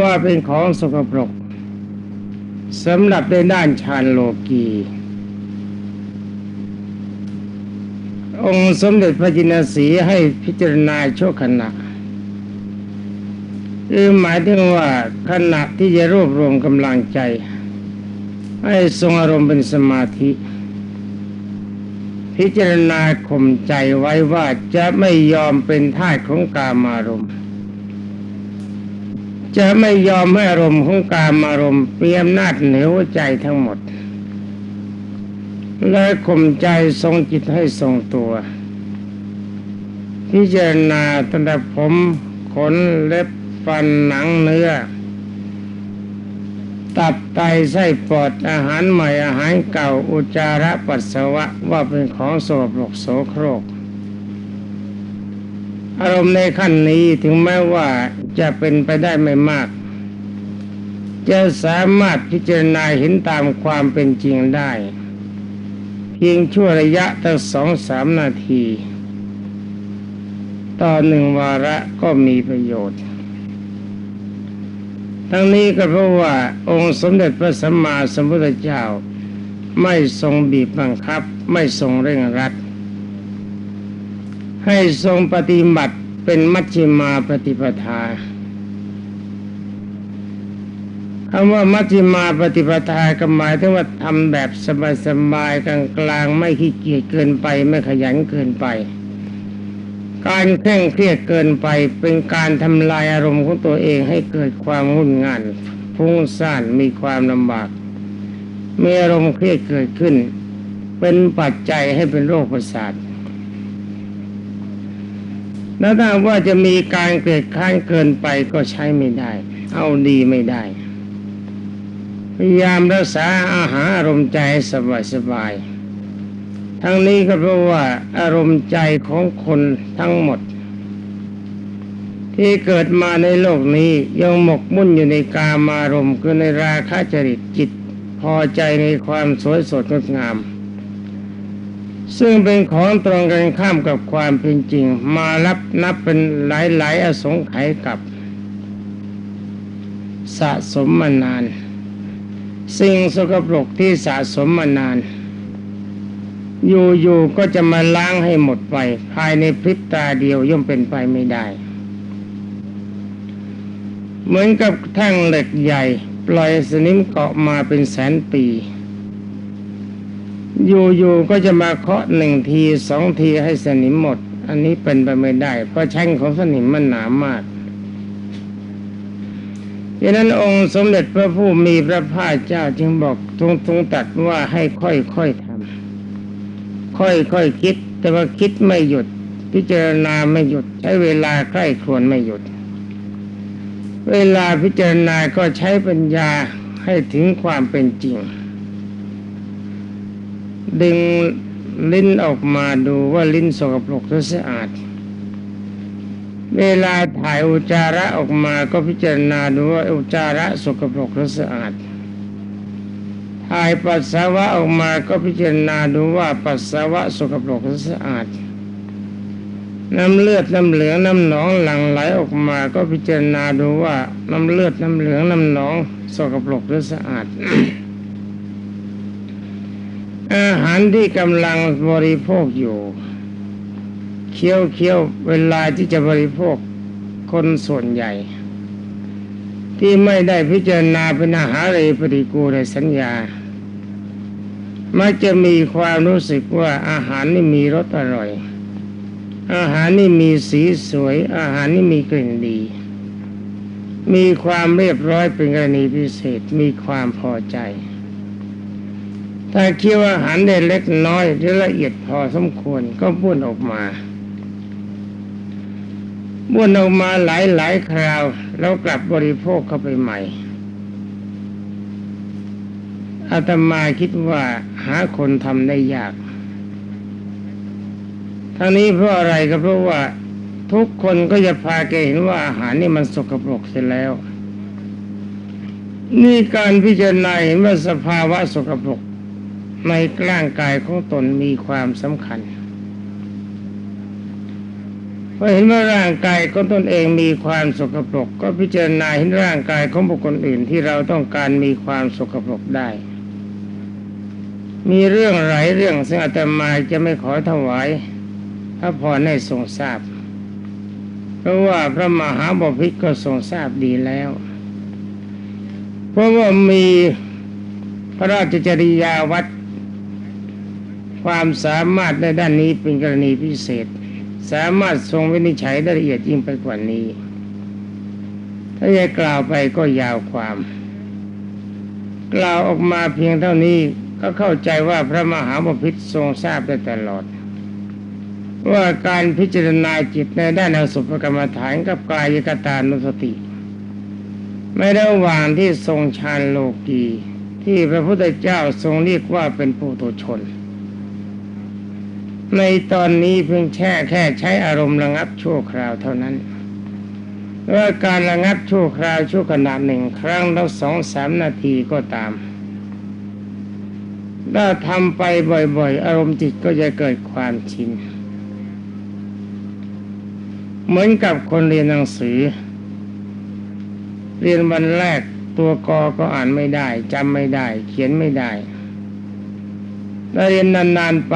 ว่าเป็นของสกปรกสำหรับในด้านฌานโลกี องค์สมเด็จพระจินสีให้พิจารณาชั่วขณะคือหมายถึงว่าขณะที่จะรวบรวมกำลังใจ ให้ทรงอารมณ์เป็นสมาธิ พิจารณาข่มใจไว้ว่าจะไม่ยอมเป็นท่าของกามารมณ์ จะไม่ยอมให้อารมณ์ของการมารมณ์เปรียมนาจเหนือหัวใจทั้งหมด และข่มใจทรงจิตให้ทรงตัวพิจารณาตั้งแต่ผมขนเล็บฟันหนังเนื้อ ตับไตไส้ปอดอาหารใหม่อาหารเก่าอุจาระปัสสาวะว่าเป็นของโสโครกโสโครก อารมณ์ในขั้นนี้ถึงแม้ว่าจะเป็นไปได้ไม่มาก จะสามารถพิจารณาเห็นตามความเป็นจริงได้ เพียงชั่วระยะตั้งสองสามนาที ต่อหนึ่งวาระก็มีประโยชน์ ทั้งนี้ก็เพราะว่าองค์สมเด็จพระสัมมาสัมพุทธเจ้า ไม่ทรงบีบบังคับ ไม่ทรงเร่งรัด ให้ทรงปฏิบัติเป็นมัชฌิมาปฏิปทาคำว่ามัชฌิมาปฏิปทาก็หมายถึงว่าทำแบบสบายๆกลางๆ ไม่ขี้เกียจเกินไป ไม่ขยันเกินไป การเคร่งเครียดเกินไปเป็นการทำลายอารมณ์ของตัวเองให้เกิดความงุ่นงานฟุ้งซ่านมีความลำบากมีอารมณ์เครียดเกิดขึ้น เป็นปัจจัยให้เป็นโรคประสาท แล้วถ้าว่าจะมีการเกิดข้านเกินไปก็ใช้ไม่ได้ เอาดีไม่ได้ พยายามรักษาอาหารอารมณ์ใจสบายสบายๆทั้งนี้ก็เพราะว่าอารมณ์ใจของคนทั้งหมด ที่เกิดมาในโลกนี้ยังหมกมุ่นอยู่ในกามารมณ์คือในราคะจริตจิต พอใจในความสวยสดงดงาม ซึ่งเป็นของตรงกันข้ามกับความเป็นจริง มารับนับเป็นหลายๆ อสงไขยกับ สะสมมานาน สิ่งสกปรกที่สะสมมานาน อยู่ๆก็จะมาล้างให้หมดไป ภายในพริบตาเดียวย่อมเป็นไปไม่ได้ เหมือนกับแท่งเหล็กใหญ่ ปล่อยสนิมเกาะมาเป็นแสนปี อยู่ๆก็จะมาเคาะหนึ่งทีสองทีให้สนิมหมด อันนี้เป็นไปไม่ได้ เพราะแท่งของสนิมมันหนามากดังนั้นองค์สมเด็จพระผู้มีพระภาคเจ้าจึงบอกทรงทรงตัดว่าให้ค่อยๆทำค่อยๆคคิด แต่ว่าคิดไม่หยุด พิจารณาไม่หยุด ใช้เวลาใกล้ครวนไม่หยุด เวลาพิจารณาก็ใช้ปัญญาให้ถึงความเป็นจริง ดึงลิ้นออกมาดูว่าลิ้นสกปรกหรือสะอาด เวลาถ่ายอุจาระออกมาก็พิจารณาดูว่าอุจาระสกปรกหรือสะอาด ถ่ายปัสสาวะออกมาก็พิจารณาดูว่าปัสสาวะสกปรกหรือสะอาด น้ำเลือดน้ำเหลืองน้ำหนองหลั่งไหลออกมาก็พิจารณาดูว่าน้ำเลือดน้ำเหลืองน้ำหนองสกปรกหรือสะอาด อาหารที่กำลังบริโภคอยู่เคี้ยวเคี้ยวเวลาที่จะบริโภคคนส่วนใหญ่ ที่ไม่ได้พิจารณาเป็นอาหารเรปฏิกูลสัญญามักจะมีความรู้สึกว่าอาหารนี่มีรสอร่อย อาหารนี่มีสีสวย อาหารนี่มีกลิ่นดี มีความเรียบร้อยเป็นกรณีพิเศษมีความพอใจ ถ้าคิดว่าอาหารได้เล็กน้อยหรือละเอียดพอสมควรก็บ้วนออกมาบ้วนออกมาหลายหลายคราว แล้วกลับบริโภคเข้าไปใหม่อาตมาคิดว่าหาคนทำได้ยากทั้งนี้เพราะอะไรก็เพราะว่าทุกคนก็จะพาแกเห็นว่าอาหารนี่มันสกปรกเสร็จแล้ว นี่การพิจารณาเห็นว่าสภาวะสกปรก ในร่างกายของตนมีความสำคัญพอเห็นว่าร่างกายของตนเองมีความสกปรก ก็พิจารณาเห็นร่างกายของบุคคลอื่นที่เราต้องการมีความสกปรกได้ มีเรื่องหลายเรื่องซึ่งอาตมาจะไม่ขอถวายพระพรให้ทรงทราบ เพราะว่าพระมหาบพิตรก็ทรงทราบดีแล้ว เพราะว่ามีพระราชจริยาวัด ความสามารถในด้านนี้เป็นกรณีพิเศษ สามารถทรงวินิจฉัยได้ละเอียดยิ่งไปกว่านี้ ถ้าจะกล่าวไปก็ยาวความ กล่าวออกมาเพียงเท่านี้ก็เข้าใจว่าพระมหาบพิตรทรงทราบได้ตลอด ว่าการพิจารณาจิตในด้านอสุภกรรมฐานกับกายกตานุสติไม่ระหว่างที่ทรงฌานโลกีที่พระพุทธเจ้าทรงเรียกว่าเป็นปุถุชน ในตอนนี้เพียงแค่แค่ใช้อารมณ์ระงับชั่วคราวเท่านั้นว่าการระงับชั่วคราวชั่วขณะหนึ่งครั้งแล้วสองสามนาทีก็ตามถ้าทำไปบ่อย ๆ อารมณ์จิตก็จะเกิดความชิน เหมือนกับคนเรียนหนังสือ เรียนวันแรกตัวกอก็อ่านไม่ได้จำไม่ได้ เขียนไม่ได้ถ้าเรียนนานๆไป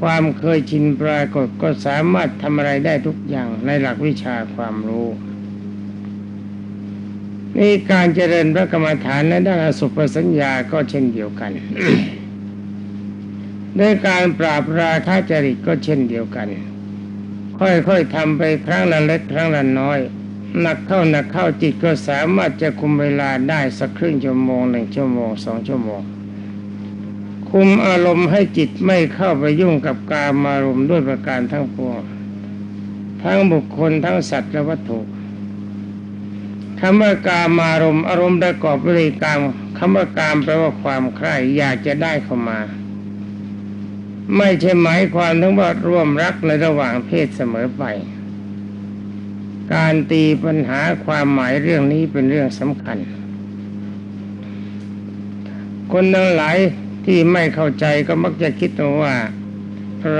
ความเคยชินปรากฏก็สามารถทำอะไรได้ทุกอย่างในหลักวิชาความรู้นี่การเจริญพระกรรมฐานในด้านสุภสัญญาก็เช่นเดียวกันด้วยการปราบราคะจริตก็เช่นเดียวกัน ค่อยๆทำไปครั้งละเล็กครั้งละน้อยหนักเข้าหนักเข้าจิตก็สามารถจะคุมเวลาได้สักครึ่งชั่วโมงหนึ่งชั่วโมงสองชั่วโมง คุมอารมณ์ให้จิตไม่เข้าไปยุ่งกับกามารมณ์ด้วยประการทั้งปวงทั้งบุคคลทั้งสัตว์และวัตถุคำว่ากามารมณ์อารมณ์ประกอบด้วยกามคำว่ากามแปลว่าความใคร่อยากจะได้เข้ามา ไม่ใช่หมายความถึงว่าร่วมรักในระหว่างเพศเสมอไป การตีปัญหาความหมายเรื่องนี้เป็นเรื่องสำคัญ คนทั้งหลาย ที่ไม่เข้าใจก็มักจะคิดว่า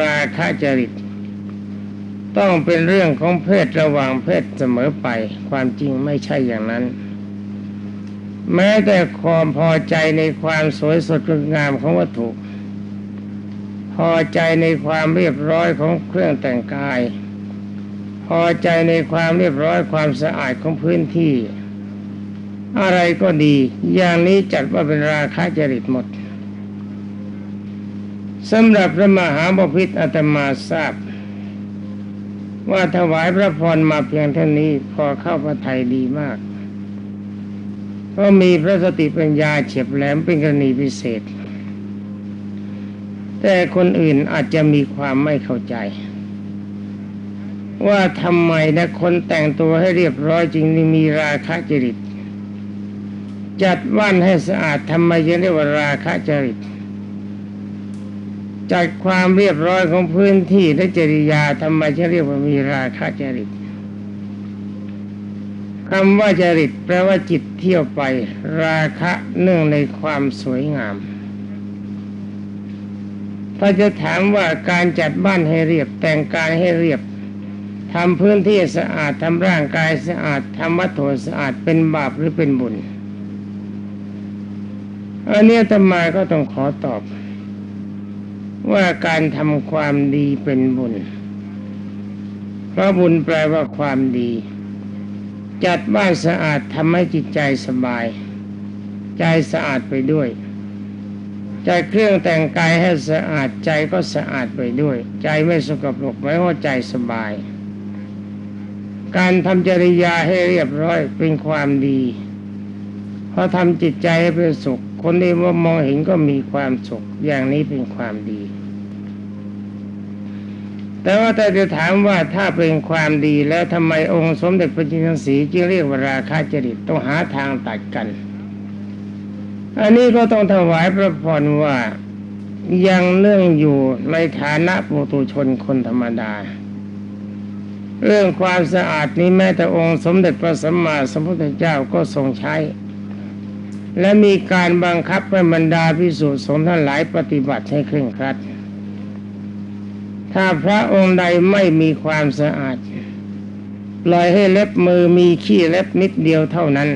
ราคะจริต ต้องเป็นเรื่องของเพศระหว่างเพศเสมอไป ความจริงไม่ใช่อย่างนั้น แม้แต่ความพอใจในความสวยสดงดงามของวัตถุ พอใจในความเรียบร้อยของเครื่องแต่งกาย พอใจในความเรียบร้อยความสะอาดของพื้นที่ อะไรก็ดี อย่างนี้จัดว่าเป็นราคะจริตหมด สำหรับพระมหาบพิตรอาตมาทราบ ว่าถวายพระพรมาเพียงเท่านี้พอเข้าพระไทยดีมากเพราะมีพระสติปัญญาเฉียบแหลมเป็นกรณีพิเศษ แต่คนอื่นอาจจะมีความไม่เข้าใจ ว่าทำไมนะคนแต่งตัวให้เรียบร้อยจริงมีราคะจริต จัดว่านให้สะอาดทำไมยังเรียกว่าราคะจริต จัดความเรียบร้อยของพื้นที่และจริยาทำไมจะเรียกว่ามีราคะจริตคำว่าจริตแปลว่าจิตเที่ยวไป ราคะเนื่องในความสวยงาม ถ้าจะถามว่าการจัดบ้านให้เรียบแต่งกายให้เรียบทำพื้นที่สะอาดทำร่างกายสะอาดทำวัตถุสะอาดเป็นบาปหรือเป็นบุญอันนี้ทำไมก็ต้องขอตอบ ว่าการทำความดีเป็นบุญ เพราะบุญแปลว่าความดี จัดบ้านสะอาดทำให้จิตใจสบาย ใจสะอาดไปด้วยจัดเครื่องแต่งกายให้สะอาดใจก็สะอาดไปด้วย ใจไม่สกปรกไม่ว่าใจสบาย การทำจริยาให้เรียบร้อยเป็นความดีพอทำจิตใจให้เป็นสุข คนที่ว่ามองเห็นก็มีความสุขอย่างนี้เป็นความดี แต่ว่าแต่จะถามว่าถ้าเป็นความดีแล้วทำไมองค์สมเด็จพระจินสีจึงเรียกว่าราคาจริตต้องหาทางตัดกัน อันนี้ก็ต้องถวายพระพรว่ายังเนื่องอยู่ในฐานะปุถุชนคนธรรมดา เรื่องความสะอาดนี้แม้แต่องค์สมเด็จพระสัมมาสัมพุทธเจ้าก็ทรงใช้ และมีการบังคับให้บรรดาพิสุสงฆ์ทั้งหลายปฏิบัติให้เคร่งครัด ถ้าพระองค์ใดไม่มีความสะอาดปล่อยให้เล็บมือมีขี้เล็บนิดเดียวเท่านั้น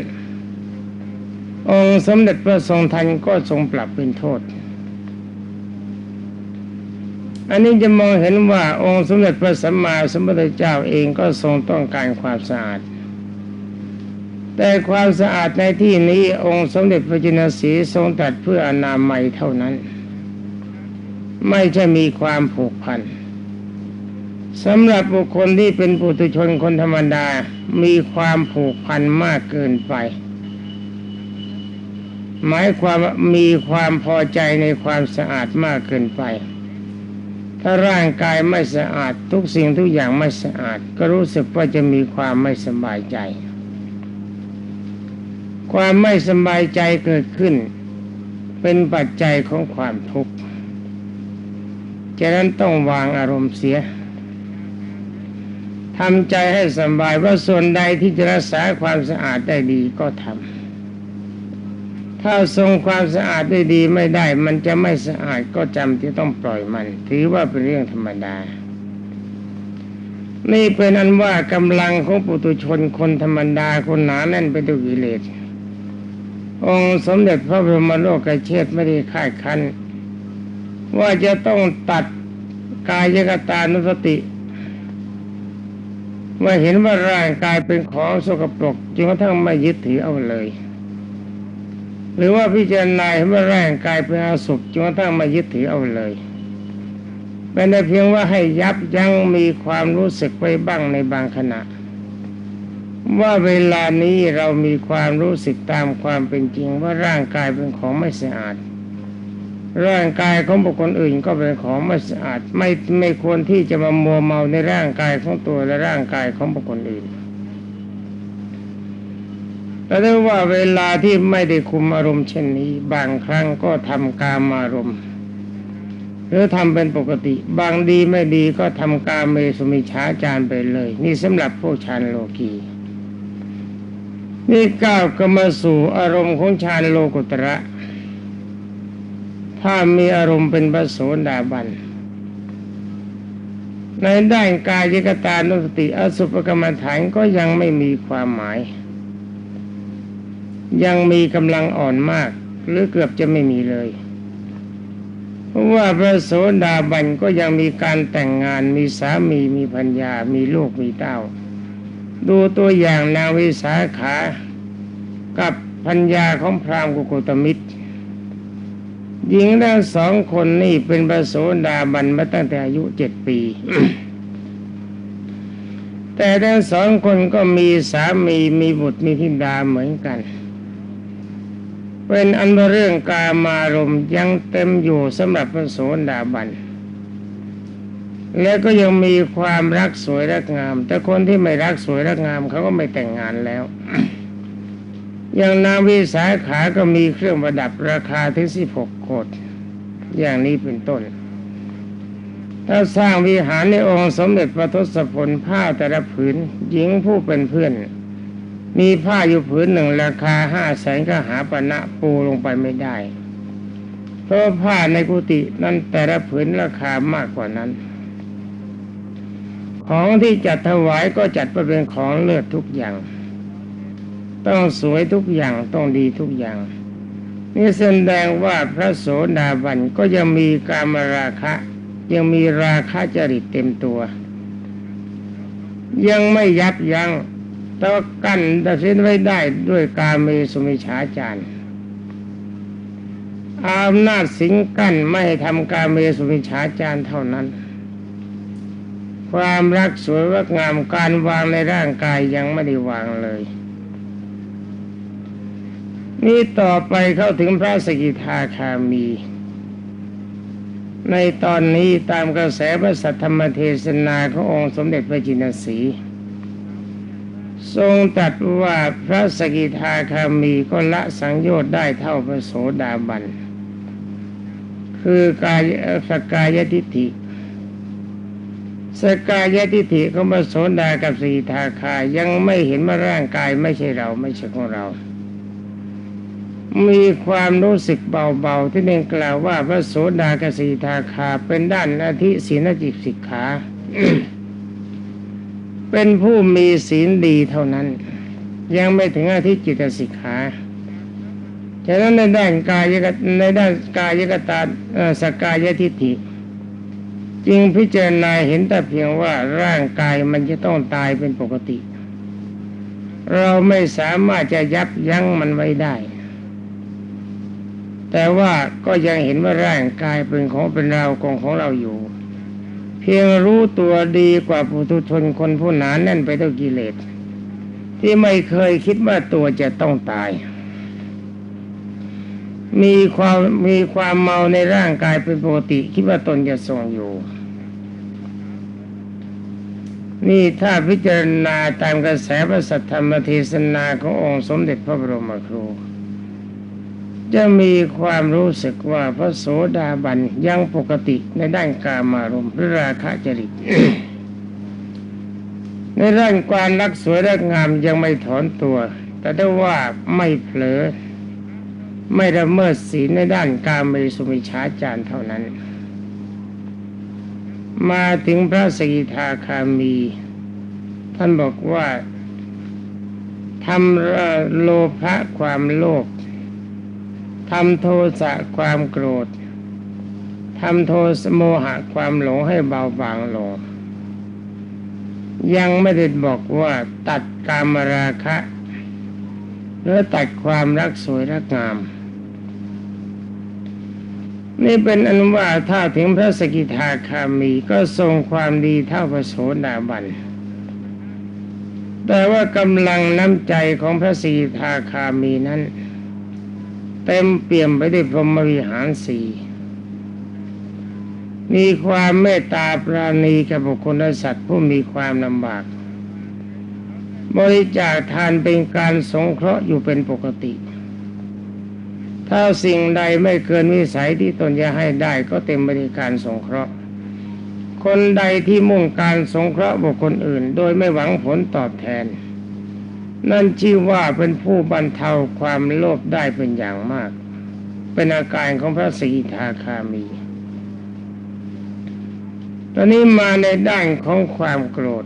องค์สมเด็จพระทรงทันก็ทรงปรับเป็นโทษ อันนี้จะมองเห็นว่าองค์สมเด็จพระสัมมาสัมพุทธเจ้าเองก็ทรงต้องการความสะอาด แต่ความสะอาดในที่นี้องค์สมเด็จพระจินสีทรงตัดเพื่ออนามัยเท่านั้น ไม่ใช่มีความผูกพัน สำหรับบุคคลที่เป็นปุถุชนคนธรรมดา มีความผูกพันมากเกินไป หมายความว่ามีความพอใจในความสะอาดมากเกินไป ถ้าร่างกายไม่สะอาดทุกสิ่งทุกอย่างไม่สะอาด ก็รู้สึกว่าจะมีความไม่สบายใจ ความไม่สบายใจเกิดขึ้น เป็นปัจจัยของความทุกข์ฉะนั้นต้องวางอารมณ์เสีย ทำใจให้สบายว่าส่วนใดที่จะรักษาความสะอาดได้ดีก็ทำถ้าทรงความสะอาดได้ดีไม่ได้ มันจะไม่สะอาดก็จำที่ต้องปล่อยมัน ถือว่าเป็นเรื่องธรรมดา นี่เป็นอันว่ากำลังของปุตุชนคนธรรมดาคนหนาแน่นไปด้วยกิเลสองค์สมเด็จพระบรมโลกเชษไม่ได้คาดคันว่าจะต้องตัดกายกตานุสติ เมื่อเห็นว่าร่างกายเป็นของสกปรกจนกระทั่งไม่ยึดถือเอาเลย หรือว่าพิจารณาเห็นว่าร่างกายเป็นอาสุภจนกระทั่งไม่ยึดถือเอาเลยเป็นแต่เพียงว่าให้ยับยั้งมีความรู้สึกไว้บ้างในบางขณะ ว่าเวลานี้เรามีความรู้สึกตามความเป็นจริงว่าร่างกายเป็นของไม่สะอาด ร่างกายของบุคคลอื่นก็เป็นของไม่สะอาดไม่ไม่ควรที่จะมามัวเมาในร่างกายของตัวและร่างกายของบุคคลอื่นแต่ได้ว่าเวลาที่ไม่ได้คุมอารมณ์เช่นนี้ บางครั้งก็ทำกามอารมณ์ หรือทำเป็นปกติ บางดีไม่ดีก็ทำกามเมสุมิชาจารไปเลย นี่สำหรับพวกฌานโลกีนี่ก้าวก็มาสู่อารมณ์ของฌานโลกุตระ ถ้ามีอารมณ์เป็นพระโสดาบัน ในด้านกายกตานุสติ อสุภกรรมฐานก็ยังไม่มีความหมาย ยังมีกำลังอ่อนมาก หรือเกือบจะไม่มีเลยเพราะว่าพระโสดาบันก็ยังมีการแต่งงานมีสามีมีพัญญามีลูกมีเต้า ดูตัวอย่างนางวิสาขา กับพัญญาของพราหมณ์กุโกตมิตร หญิงทั้งสองคนนี่เป็นพระโสดาบันมาตั้งแต่อายุเจ็ดปี แต่ทั้งสองคนก็มีสามีมีบุตรมีธิดาเหมือนกัน เป็นอันเรื่องกามารมยังเต็มอยู่สำหรับพระโสดาบันและก็ยังมีความรักสวยรักงาม แต่คนที่ไม่รักสวยรักงามเขาก็ไม่แต่งงานแล้ว อย่างนางวิสาขาก็มีเครื่องประดับราคาถึงสิบหกโคตรอย่างนี้เป็นต้น ถ้าสร้างวิหารในองค์สมเด็จพระทศพลผ้าแต่ละผืนหญิงผู้เป็นเพื่อน มีผ้าอยู่ผืนหนึ่งราคาห้าแสนก็หาปณะปูลงไปไม่ได้ เพราะผ้าในกุฏินั้นแต่ละผืนราคามากกว่านั้น ของที่จัดถวายก็จัดไปเป็นของเลือดทุกอย่าง ต้องสวยทุกอย่างต้องดีทุกอย่าง นี่แสดงว่าพระโสดาบันก็ยังมีกามราคะ ยังมีราคะจริตเต็มตัว ยังไม่ยับยัง้งแต่ว่ากั้นตัดสินไว้ได้ด้วยการมีสุมิชาจารย์อำนาจสิงกั้นไม่ทำการเมสุมิชาจารย์เท่านั้น ความรักสวยรักงามการวางในร่างกายยังไม่ได้วางเลย นี่ต่อไปเข้าถึงพระสกิทาคามี ในตอนนี้ตามกระแสพระสัทธรรมเทศนาขององค์สมเด็จพระจินสีทรงตัดว่าพระสกิทาคามีก็ละสังโยชน์ได้เท่าพระโสดาบัน คือกายสกายทิฏฐิสกายทิฏฐิของพระโสดากับสีทาคายังไม่เห็นว่าร่างกายไม่ใช่เราไม่ใช่ของเรา มีความรู้สึกเบาๆ ที่เน่งกล่าวว่าพระโสดากสีทาคาเป็นด้านอาทิศีนจิตสิกขา เป็นผู้มีศีลดีเท่านั้น ยังไม่ถึงอาทิจิตสิกขาฉะนั้นในด้านกายกในด้านกายกตาสกายทิฏฐิจึงพิจารณาเห็นแต่เพียงว่าร่างกายมันจะต้องตายเป็นปกติ เราไม่สามารถจะยับยั้งมันไว้ได้ แต่ว่าก็ยังเห็นว่าร่างกายเป็นของเป็นเราของของเราอยู่ เพียงรู้ตัวดีกว่าปุถุชนคนผู้หนาแน่นไปด้วยกิเลสที่ไม่เคยคิดว่าตัวจะต้องตาย มีความมีความเมาในร่างกายเป็นปกติ คิดว่าตนจะทรงอยู่ นี่ถ้าพิจารณาตามกระแสพระสัทธรรมเทศนาขององค์สมเด็จพระบรมครู จะมีความรู้สึกว่าพระโสดาบันยังปกติในด้านกามารมณ์หรือราคะจริตในด้านความรักสวยรักงามยังไม่ถอนตัว แต่ได้ว่าไม่เผลอ ไม่ละเมิดศีลในด้านการเมสุมิชาจารเท่านั้น มาถึงพระสกิทาคามี ท่านบอกว่าทำโลภะความโลภ ทำโทสะความโกรธทำโทสโมหะความหลงให้เบาบางลง ยังไม่ได้บอกว่าตัดกามราคะหรือตัดความรักสวยรักงาม นี่เป็นอันว่าถ้าถึงพระสกิทาคามีก็ทรงความดีเท่าพระโสดาบันแต่ว่ากำลังน้ำใจของพระสกิทาคามีนั้น เต็มเปี่ยมไปด้วยพรหมวิหารสีมีความเมตตาปราณีกับบุคคลและสัตว์ผู้มีความลำบาก บริจาคทานเป็นการสงเคราะห์อยู่เป็นปกติ ถ้าสิ่งใดไม่เกินวิสัยที่ตนจะให้ได้ก็เต็มบริการสงเคราะห์ คนใดที่มุ่งการสงเคราะห์บุคคลอื่น โดยไม่หวังผลตอบแทน นั่นชื่อว่าเป็นผู้บรรเทาความโลภได้เป็นอย่างมาก เป็นอาการของพระสีทาคามี ตอนนี้มาในด้านของความโกรธ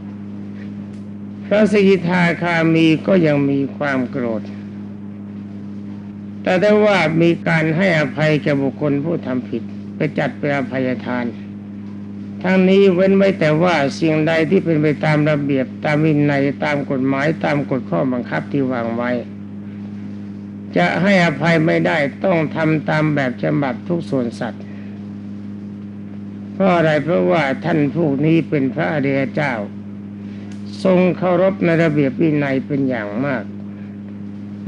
พระสกิทาคามีก็ยังมีความโกรธ แต่ได้ว่ามีการให้อภัยแก่บุคคลผู้ทำผิดไปจัดเป็นอภัยทาน ทั้งนี้เว้นไว้แต่ว่าสิ่งใดที่เป็นไปตามระเบียบตามวินัยตามกฎหมายตามกฎข้อบังคับที่วางไว้ จะให้อภัยไม่ได้ต้องทำตามแบบฉบับทุกส่วนสัตว์ เพราะอะไรเพราะว่าท่านผู้นี้เป็นพระอริยเจ้า ทรงเคารพในระเบียบวินัยเป็นอย่างมาก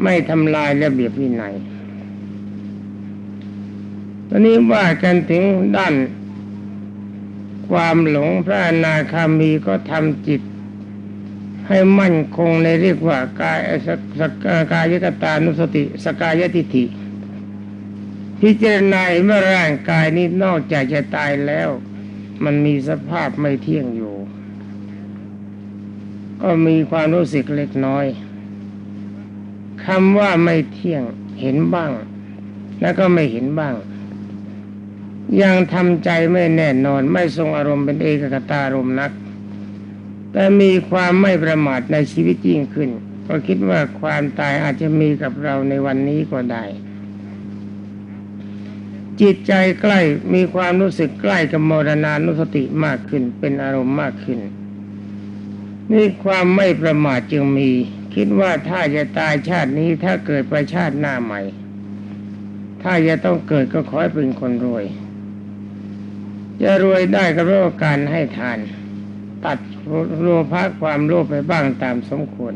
ไม่ทำลายระเบียบวินัยตอนนี้ว่ากันถึงด้าน ความหลงพระอนาคามีก็ทำจิต ให้มั่นคงในเรียกว่ากายสกสกายกตานุสติ สกายทิฏฐิพิจารณาเห็นว่าร่างกายนี้นอกจากจะตายแล้ว มันมีสภาพไม่เที่ยงอยู่ ก็มีความรู้สึกเล็กน้อยคำว่าไม่เที่ยงเห็นบ้าง แล้วก็ไม่เห็นบ้าง ยังทำใจไม่แน่นอนไม่ทรงอารมณ์เป็นเอกกตารมณ์นัก แต่มีความไม่ประมาทในชีวิตยิ่งขึ้น ก็คิดว่าความตายอาจจะมีกับเราในวันนี้ก็ได้ จิตใจใกล้มีความรู้สึกใกล้กับมรณานุสติมากขึ้น เป็นอารมณ์มากขึ้น นี่ความไม่ประมาทจึงมี คิดว่าถ้าจะตายชาตินี้ถ้าเกิดไปชาติหน้าใหม่ ถ้าจะต้องเกิดก็ขอให้เป็นคนรวย จะรวยได้ก็เพราะการให้ทาน ตัดโลภะความโลภไปบ้างตามสมควร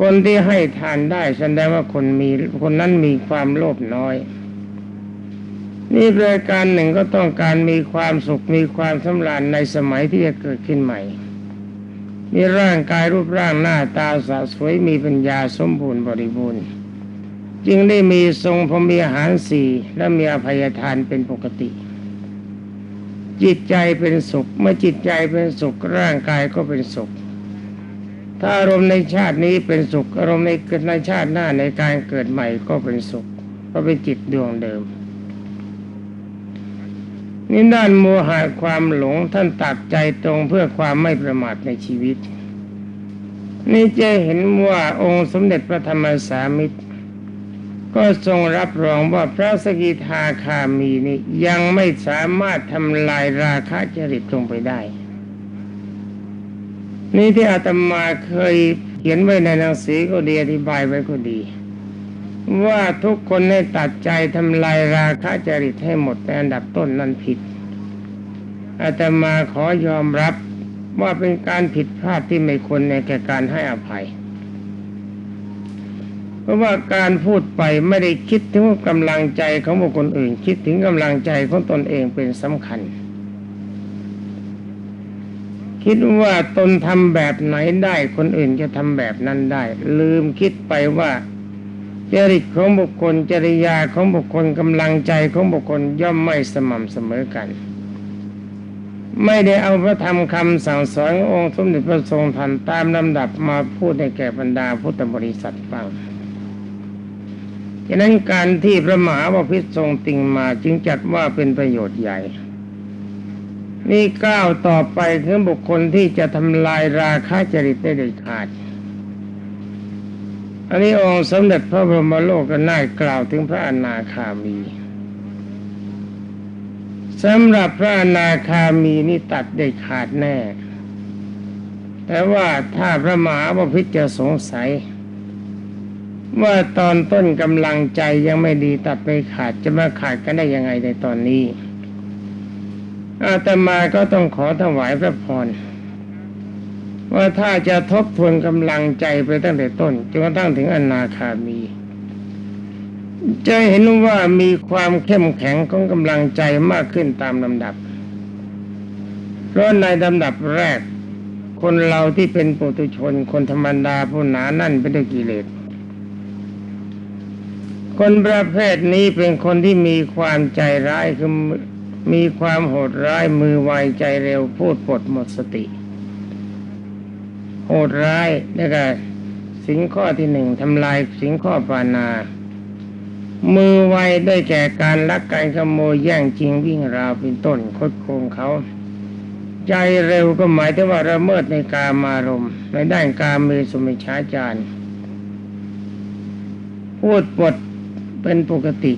คนที่ให้ทานได้แสดงว่าคนมีคนนั้นมีความโลภน้อย นี่รายการหนึ่งก็ต้องการมีความสุขมีความสำราญในสมัยที่จะเกิดขึ้นใหม่ มีร่างกายรูปร่างหน้าตาสะสวยมีปัญญาสมบูรณ์บริบูรณ์จึงได้มีทรงพรมีอาหารสี่และมีอภัยทานเป็นปกติ จิตใจเป็นสุข เมื่อจิตใจเป็นสุขร่างกายก็เป็นสุข ถ้าอารมณ์ในชาตินี้เป็นสุข อารมณ์ในเกิดในชาติหน้าในการเกิดใหม่ก็เป็นสุขเพราะเป็นจิตดวงเดิมนี่ด้านโมหะความหลงท่านตัดใจตรงเพื่อความไม่ประมาทในชีวิต นี่จะเห็นว่าองค์สมเด็จพระธรรมสามิตร ก็ทรงรับรองว่าพระสกิทาคามีนี่ยังไม่สามารถทำลายราคะจริตลงไปได้ นี่ที่อาตมาเคยเขียนไว้ในหนังสือก็ดีอธิบายไว้ก็ดี ว่าทุกคนให้ตัดใจทำลายราคะจริตให้หมดในอันดับต้นนั้นผิดอาตมาขอยอมรับว่าเป็นการผิดพลาดที่ไม่ควรในแก่การให้อภัย ราะว่าการพูดไปไม่ได้คิดถึงกำลังใจของบุคคลอื่น คิดถึงกำลังใจของตนเองเป็นสำคัญ คิดว่าตนทำแบบไหนได้คนอื่นจะทำแบบนั้นได้ ลืมคิดไปว่าจริตของบุคคลจริยาของบุคคลกำลังใจของบุคคลย่อมไม่สม่ำเสมอกัน ไม่ได้เอาพระธรรมคำสั่งสอนองค์สมเด็จพระทรงทันตามลำดับมาพูดให้แก่บรรดาพุทธบริษัทฟัง ฉะนั้นการที่พระมหาวพิตรทรงติงมาจึงจัดว่าเป็นประโยชน์ใหญ่ นี่ก้าวต่อไปถึงบุคคลที่จะทำลายราคะจริตได้เด็ดขาด อันนี้องค์สมเด็จพระบรมโลกน่ากล่าวถึงพระอนาคามีสำหรับพระอนาคามีนี่ตัดได้ขาดแน่ แต่ว่าถ้าพระมหาบพิตรจะสงสัย ว่าตอนต้นกำลังใจยังไม่ดีตัดไปขาดจะมาขาดกันได้ยังไงในตอนนี้ อาตมาก็ต้องขอถวายพระพรว่าถ้าจะทบทวนกำลังใจไปตั้งแต่ต้นจนกระทั่งถึงอนาคามี จะเห็นว่ามีความเข้มแข็งของกำลังใจมากขึ้นตามลำดับ เพราะในลำดับแรก คนเราที่เป็นปุถุชนคนธรรมดาผู้หนานั่นเป็นด้วยกิเลส คนประเภทนี้เป็นคนที่มีความใจร้ายคือมีความโหดร้ายมือไวใจเร็วพูดปดหมดสติ โหดร้ายแล้วก็สิงข้อที่หนึ่งทำลายสิงข้อปานา มือไวได้แก่การลักการขโมยแย่งจริงวิ่งราวเป็นต้นคดโกงเขา ใจเร็วก็หมายถึงว่าระเมิดในกามารมณ์ในด้านการมีสมิชฌาจารพูดปด เป็นปกติ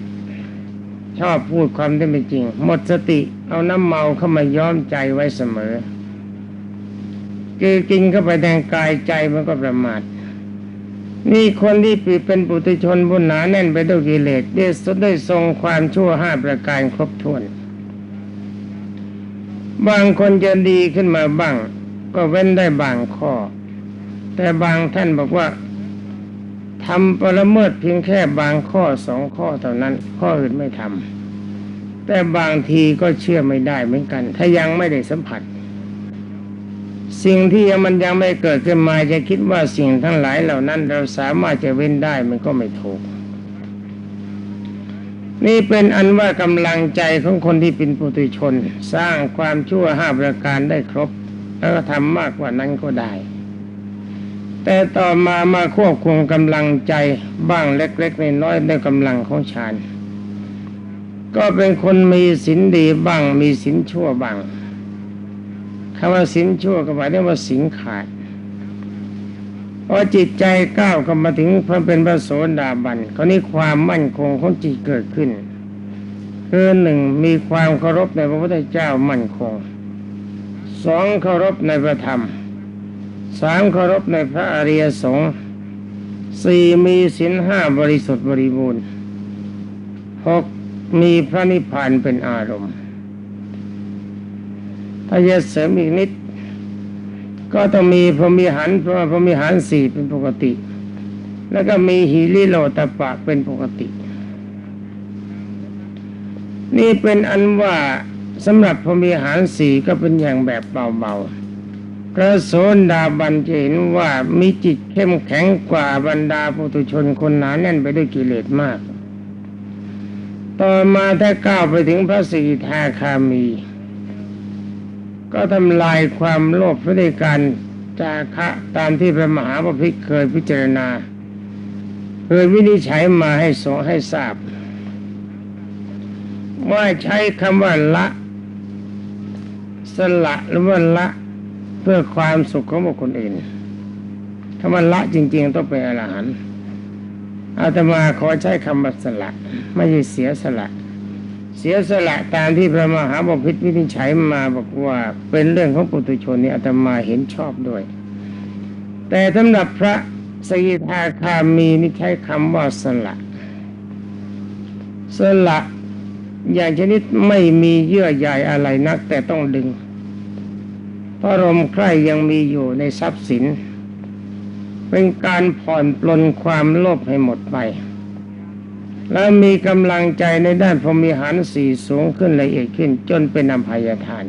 ชอบพูดความที่ไม่จริง หมดสติ เอาน้ำเมาเข้ามาย้อมใจไว้เสมอคือกินเข้าไปแทงกายใจมันก็ประมาทนี่คนที่ปีเป็นปุถุชนบุญหนาแน่นไปด้วยกิเลสได้สุดได้ทรงความชั่วห้าประการครบถ้วน บางคนจะดีขึ้นมาบ้าง ก็เว้นได้บางข้อ แต่บางท่านบอกว่า ทำปรเมิดเพียงแค่บางข้อสองข้อเท่านั้น ข้ออื่นไม่ทำแต่บางทีก็เชื่อไม่ได้เหมือนกัน ถ้ายังไม่ได้สัมผัส สิ่งที่ยังมันยังไม่เกิดขึ้นมาจะคิดว่าสิ่งทั้งหลายเหล่านั้น เราสามารถจะเว้นได้มันก็ไม่ถูกนี่เป็นอันว่ากำลังใจของคนที่เป็นปุถุชน สร้างความชั่วห้าประการได้ครบ แล้วก็ทำมากกว่านั้นก็ได้ แต่ต่อมามาควบคุมกำลังใจบ้างเล็กๆนน้อยๆด้วยกำลังของฌานก็เป็นคนมีศีลดีบ้างมีศีลชั่วบ้างคำว่าศีลชั่วก็หมายถึงว่าศีลขาดพอจิตใจก้าวเข้ามาถึงพระเป็นพระโสดาบันเขาวนี้ความมั่นคงของจิตเกิดขึ้นคือหนึ่งมีความเคารพในพระพุทธเจ้ามั่นคงสองเคารพในพระธรรม สามเคารพในพระอริยสงฆ์สี่มีศีลห้าบริสุทธิ์บริบูรณ์หกมีพระนิพพานเป็นอารมณ์ ถ้าจะเสริมอีกนิด ก็ต้องมีพรหมิหารเพราะพรหมิหารสี่เป็นปกติ แล้วก็มีหิริโลตปะเป็นปกติ นี่เป็นอันว่าสำหรับพรหมิหารสี่ก็เป็นอย่างแบบเบาๆ พระโสดาบันจะเห็นว่ามีจิตเข้มแข็งกว่าบรรดาปุถุชนคนหนาแน่นไปด้วยกิเลสมาก ต่อมาถ้าก้าวไปถึงพระสีทาคามี ก็ทำลายความโลภด้วยการจาคะตามที่พระมหาปพิเคยพิจารณา เคยวินิจฉัยมาให้สงให้ทราบ ว่าใช้คำว่าละ สละหรือว่าละ เพื่อความสุขของบุคคลอื่น ถ้ามันละจริง ๆ ต้องเป็นอรหันต์อาตมาขอใช้คำว่าสละ ไม่ใช่เสียสละ เสียสละตามที่พระมหาบพิตรวินิจฉัยมาบอกว่าเป็นเรื่องของปุถุชนนี่อาตมาเห็นชอบด้วย แต่สำหรับพระสกิทาคามีนี่ใช้คำว่าสละ สละ อย่างชนิดไม่มีเยื่อใยอะไรนัก แต่ต้องดึง พระลมใคร่ยังมีอยู่ในทรัพย์สิน เป็นการผ่อนปลนความโลภให้หมดไป และมีกำลังใจในด้านพรมิหารสีสูงขึ้นละเอียดขึ้นจนเป็นอภัยทาน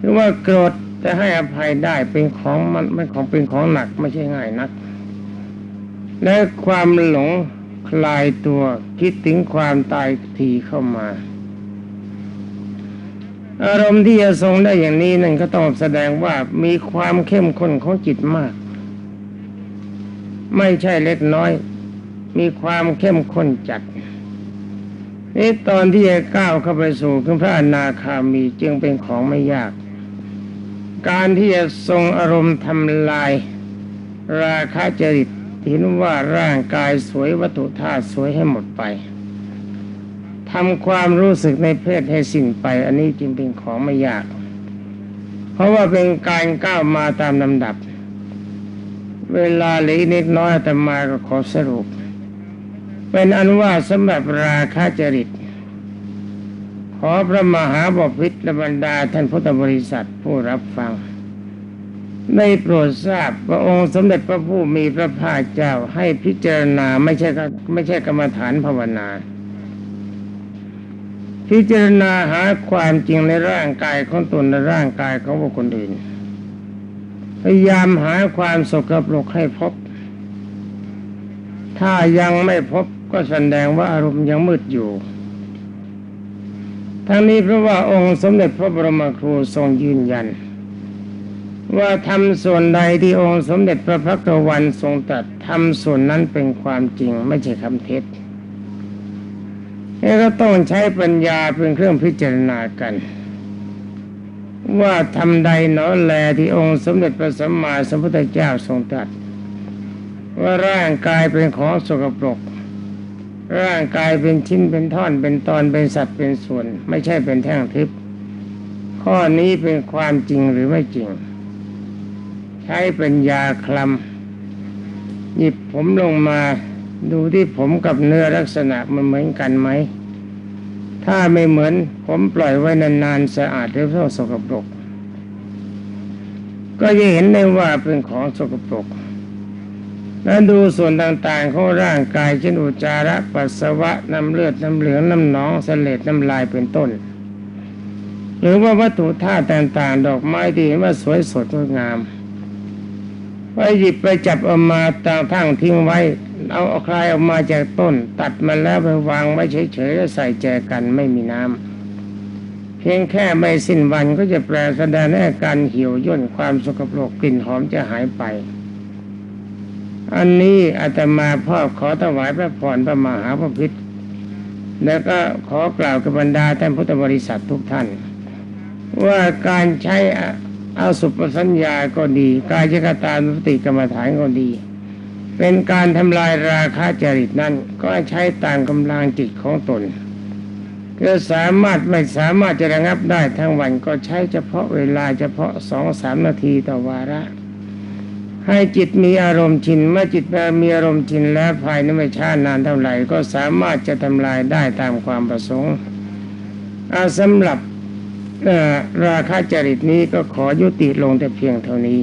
คือว่าโกรธจะให้อภัยได้เป็นของมันไม่ของเป็นของหนักไม่ใช่ง่ายนัก และความหลงคลายตัวคิดถึงความตายทีเข้ามา อารมณ์ที่จะทรงได้อย่างนี้นั่นก็ต้องแสดงว่ามีความเข้มข้นของจิตมาก ไม่ใช่เล็กน้อย มีความเข้มข้นจัดนี่ตอนที่จะก้าวเข้าไปสู่ขึ้นพระอนาคามีจึงเป็นของไม่ยาก การที่จะทรงอารมณ์ทำลาย ราคะจริตเห็นว่าร่างกายสวยวัตถุธาตุสวยให้หมดไป ทำความรู้สึกในเพศให้สิ้นไป อันนี้จึงเป็นของไม่ยาก เพราะว่าเป็นการก้าวมาตามลำดับ เวลาเหลือนิดน้อยแต่มาก็ขอสรุป เป็นอันว่าสำหรับราคะจริต ขอพระมหาบพิตรบรรดาท่านพุทธบริษัทผู้รับฟังได้โปรดทราบพระองค์สมเด็จพระผู้มีพระภาคเจ้าให้พิจารณาไม่ใช่ไม่ใช่กรรมฐานภาวนา พิจารณาหาความจริงในร่างกายของตนและร่างกายของบุคคลอื่น พยายามหาความสกปรกให้พบ ถ้ายังไม่พบก็แสดงว่าอารมณ์ยังมืดอยู่ ทั้งนี้เพราะว่าองค์สมเด็จพระบรมครูทรงยืนยัน ว่าทำส่วนใดที่องค์สมเด็จพระพักตร์วันทรงตรัสทำส่วนนั้นเป็นความจริงไม่ใช่คำเท็จ นี่ก็ต้องใช้ปัญญาเป็นเครื่องพิจารณากัน ว่าทำใดหนอแลที่องค์สมเด็จพระสัมมาสัมพุทธเจ้าทรงตรัสว่าร่างกายเป็นของสกปรก ร่างกายเป็นชิ้นเป็นท่อนเป็นตอนเป็นสัตว์เป็นส่วน ไม่ใช่เป็นแท่งทิพย์ข้อนี้เป็นความจริงหรือไม่จริง ใช้ป็นยาคลำหยิบผมลงมา ดูที่ผมกับเนื้อลักษณะมันเหมือนกันไหม ถ้าไม่เหมือนผมปล่อยไว้นานๆสะอาดหรือเท่าสกปรก ก็จะเห็นได้ว่าเป็นของสกปรก แล้วดูส่วนต่างๆของร่างกายเช่นอุจจาระปัสสาวะน้ำเลือดน้ำเหลืองน้ำหนองเสลดน้ำลายเป็นต้น หรือว่าวัตถุธาตุต่างๆ ดอกไม้ที่เห็นว่าสวยสดงดงามไปหยิบไปจับเอามาต่างทั้งทิ้งไว้ เอาเอาคลายออกมาจากต้น ตัดมันแล้วไปวางไว้เฉยๆแล้วใส่แจกันไม่มีน้ำเพียงแค่ไม่สิ้นวันก็จะแปลแสดงอาการหี่ยวย่นความสกปรกกลิ่นหอมจะหายไป อันนี้อาตมาพ่อขอถวายพระพรพระมหาพระพิษแล้วก็ขอกล่าวกับบรรดาท่านพุทธบริษัททุกท่าน ว่าการใช้อาสุปสัญญาก็ดี กายกตานุสติกรรมฐานก็ดี เป็นการทำลายราคะจริตนั้นก็ใช้ตามกำลังจิตของตนก็สามารถไม่สามารถจะระงับได้ทั้งวันก็ใช้เฉพาะเวลาเฉพาะสองสามนาทีต่อวาระ ให้จิตมีอารมณ์ชินเมื่อจิตมีอารมณ์ชินแล้วภายในไม่ช้านานเท่าไหร่ก็สามารถจะทำลายได้ตามความประสงค์อาสำหรับราคาจริตนี้ก็ขอยุติลงแต่เพียงเท่านี้